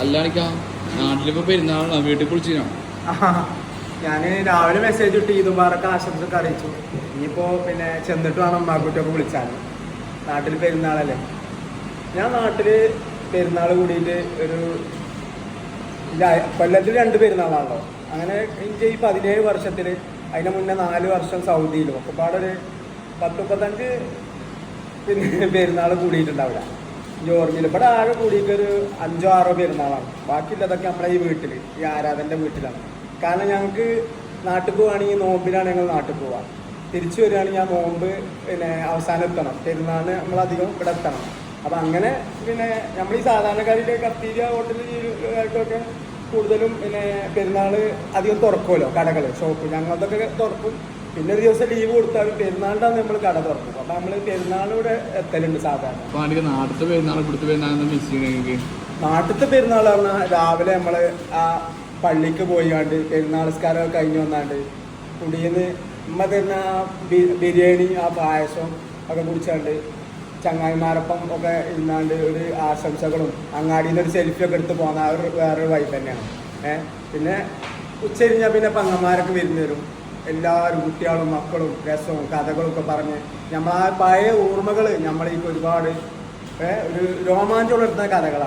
അല്ലാണിക്കാ നാട്ടിലിപ്പോ പെരുന്നാളാണ് വീട്ടിൽ കുളിച്ചിനാണ് ഞാൻ രാവിലെ മെസ്സേജ് ഇട്ട് ഈദുബാറൊക്കെ ആശംസൊക്കെ അറിയിച്ചു. ഇനിയിപ്പോ പിന്നെ ചെന്നിട്ട് വേണം അമ്മാക്കുട്ടിയൊക്കെ വിളിച്ചാൽ നാട്ടിൽ പെരുന്നാളല്ലേ? ഞാൻ നാട്ടിൽ പെരുന്നാൾ കൂടിയിട്ട് ഒരു കൊല്ലത്തിൽ രണ്ട് പെരുന്നാളാണല്ലോ. അങ്ങനെ എനിക്ക് ഈ പതിനേഴ് വർഷത്തിൽ അതിന് മുന്നേ നാല് വർഷം സൗദിയിലും. ഒക്കെ പാടൊരു പത്ത് മുപ്പത്തഞ്ച് പിന്നെ പെരുന്നാൾ കൂടിയിട്ടുണ്ടാവില്ല. ഈ ഓർമ്മയിൽ ഇവിടെ ആകെ കൂടിയിട്ട് ഒരു അഞ്ചോ ആറോ പെരുന്നാളാണ്. ബാക്കിയുള്ളതൊക്കെ നമ്മളെ ഈ വീട്ടിൽ ഈ ആരാധന്റെ വീട്ടിലാണ്. കാരണം ഞങ്ങൾക്ക് നാട്ടിൽ പോവുകയാണെങ്കിൽ നോമ്പിനാണ് ഞങ്ങൾ നാട്ടിൽ പോവുക തിരിച്ചു വരികയാണെങ്കിൽ ആ നോമ്പ് പിന്നെ അവസാനം എത്തണം. പെരുന്നാളിന് നമ്മളധികം ഇവിടെ എത്തണം. അപ്പം അങ്ങനെ പിന്നെ നമ്മൾ ഈ സാധാരണക്കാരിലെ കത്തീരിയ ഹോട്ടൽ ജീവനക്കാർക്കൊക്കെ കൂടുതലും പിന്നെ പെരുന്നാൾ അധികം തുറക്കുമല്ലോ കടകൾ ഷോപ്പ്. ഞങ്ങളതൊക്കെ തുറക്കും. പിന്നെ ഒരു ദിവസം ലീവ് കൊടുത്താൽ പെരുന്നാളിന്റെ അന്ന് നമ്മൾ കട തുറക്കും അപ്പൊ നമ്മൾ പെരുന്നാളിവിടെ എത്തലുണ്ട് സാധാരണ. അപ്പൊ ആണെങ്കിൽ നാട്ടിലത്തെ പെരുന്നാൾ ഇവിടുത്തെ പെരുന്നാൾ മിസ് ചെയ്യണമെങ്കിൽ നാട്ടിലത്തെ പെരുന്നാൾ പറഞ്ഞാൽ രാവിലെ നമ്മൾ ആ പള്ളിക്ക് പോയിക്കാണ്ട് പെരുന്നാൾ നിസ്കാരം കഴിഞ്ഞ് വന്നാണ്ട് കുടിയെന്ന് ഉമ്മ തരുന്ന ആ ബിരിയാണി ആ പായസം ഒക്കെ കുടിച്ചാണ്ട് ചങ്ങായിമാരൊപ്പം ഒക്കെ ഇരുന്നാണ്ട് ഒരു ആശംസകളും അങ്ങാടിയിൽ നിന്ന് ഒരു സെൽഫി ഒക്കെ എടുത്ത് പോകുന്ന ആ ഒരു വേറൊരു വൈബ് തന്നെയാണ്. ഏഹ് പിന്നെ ഉച്ച കഴിഞ്ഞാൽ പിന്നെ പങ്ങന്മാരൊക്കെ വരുന്ന വരും. എല്ലാവരും കുട്ടികളും മക്കളും രസവും കഥകളും ഒക്കെ പറഞ്ഞ് നമ്മൾ ആ പഴയ ഓർമ്മകൾ നമ്മളേക്ക് ഒരുപാട് ഒരു രോമാഞ്ചം ഉണർത്തുന്ന കഥകളാണ്.